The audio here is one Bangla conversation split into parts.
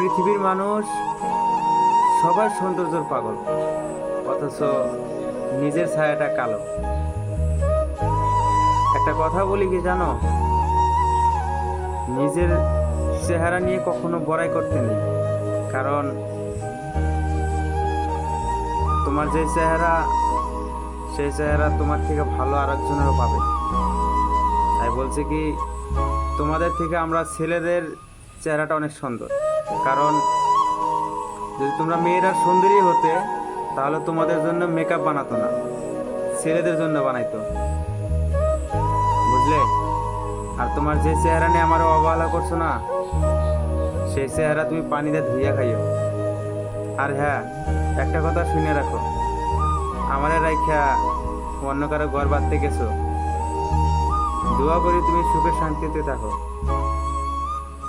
পৃথিবীর মানুষ সবার সৌন্দর্যের পাগল, অথচ নিজের ছায়াটা কালো। একটা কথা বলি কি জানো? নিজের চেহারা নিয়ে কখনো বড়াই করতে নেই, কারণ তোমার যে চেহারা, সেই চেহারা তোমার থেকে ভালো আরেকজনেরও পাবে। তাই বলছে কি, তোমাদের থেকে আমরা ছেলেদের চেহারাটা অনেক সুন্দর। কারণ যদি তোমরা মেয়েরা সুন্দরী হতে, তাহলে তোমাদের জন্য মেকআপ বানাতো না। ছেলেদের জন্য বানাইতো। বুঝলে? আর তোমার যে চেহারা নিয়ে আমার অবহেলা করছ না, সেই চেহারা তুমি পানিতে ধুইয়া খাইও। আর হ্যাঁ একটা কথা শুনে রাখো। আমারে রাইখা অন্য কারও ঘর বাঁধতে গেছো, দোয়া করি তুমি সুখে শান্তিতে থাকো।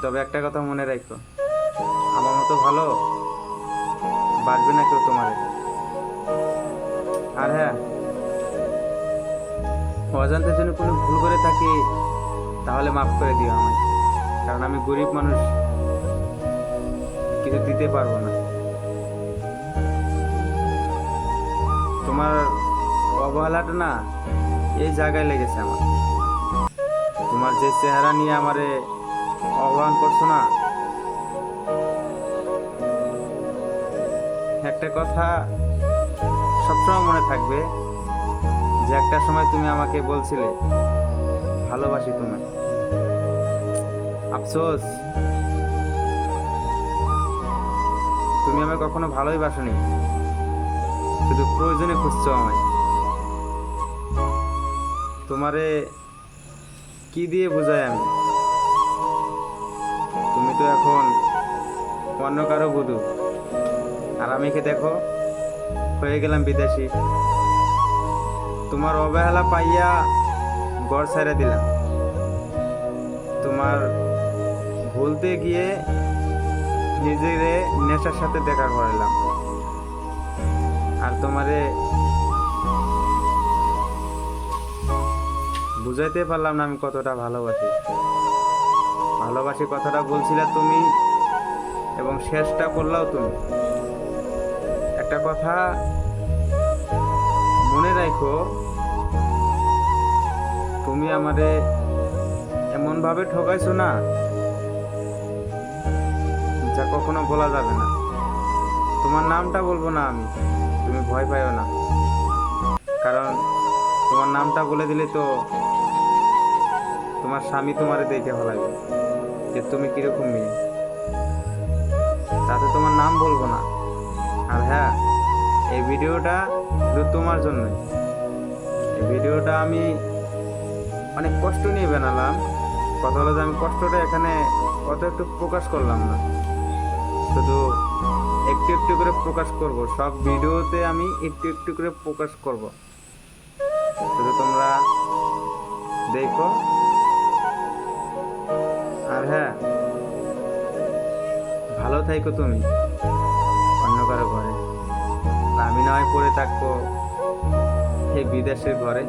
তবে একটা কথা মনে রাখো আমার মতো ভালো? বাড়বে না কেউ তোমার। আর হ্যাঁ অজান্তের জন্য কোনো ভুল করে থাকি, তাহলে মাফ করে দিও আমায়। কারণ আমি গরিব মানুষ, কিছু দিতে পারব না। তোমার অবহেলাটা না এই জায়গায় লেগেছে আমার। তোমার যে চেহারা নিয়ে আমারে আহ্বান করছ না একটা কথা সবসময় মনে থাকবে যে একটা সময় তুমি আমাকে বলছিলে, ভালোবাসি তোমায়। আফসোস। তুমি আমায় কখনো ভালোই বাসনি, শুধু প্রয়োজনে খুঁজছো আমায়। তোমারে কি দিয়ে বোঝাই আমি? তুমি তো এখন অন্য কারও বধূ। আর আমি কে দেখো, হয়ে গেলাম বিদেশি। তোমার অবহেলা পাইয়া গড় ছেড়ে দিলাম। তোমার ভুলতে গিয়ে নিজেরে নেশার সাথে দেখা করালাম আর তোমারে বুঝাইতে পারলাম না আমি কতটা ভালোবাসি। ভালোবাসি কথাটা বলছিলে তুমি, এবং শেষটা করলাও তুমি। একটা কথা মনে রাখো, তুমি আমারে এমন ভাবে ঠকাইছো না, যা কখনো বলা যাবে না। তোমার নামটা বলব না আমি, তুমি ভয় পাইও না। কারণ তোমার নামটা বলে দিলে তো তোমার স্বামী তোমারে দেখে ভালো যে তুমি কীরকম মেয়ে। তাতে তোমার নাম বলব না। আর হ্যাঁ এই ভিডিওটা শুধু তোমার জন্যই। এই ভিডিওটা আমি অনেক কষ্ট নিয়ে বানালাম। কথা হলো যে আমি কষ্টটা এখানে অত একটু প্রকাশ করলাম না। শুধু একটু একটু করে প্রকাশ করব। সব ভিডিওতে আমি একটু একটু করে প্রকাশ করব। শুধু তোমরা দেখো। আর হ্যাঁ ভালো থাইকো তুমি। আমি নয় পড়ে থাকব। এই বিদেশের ঘরে।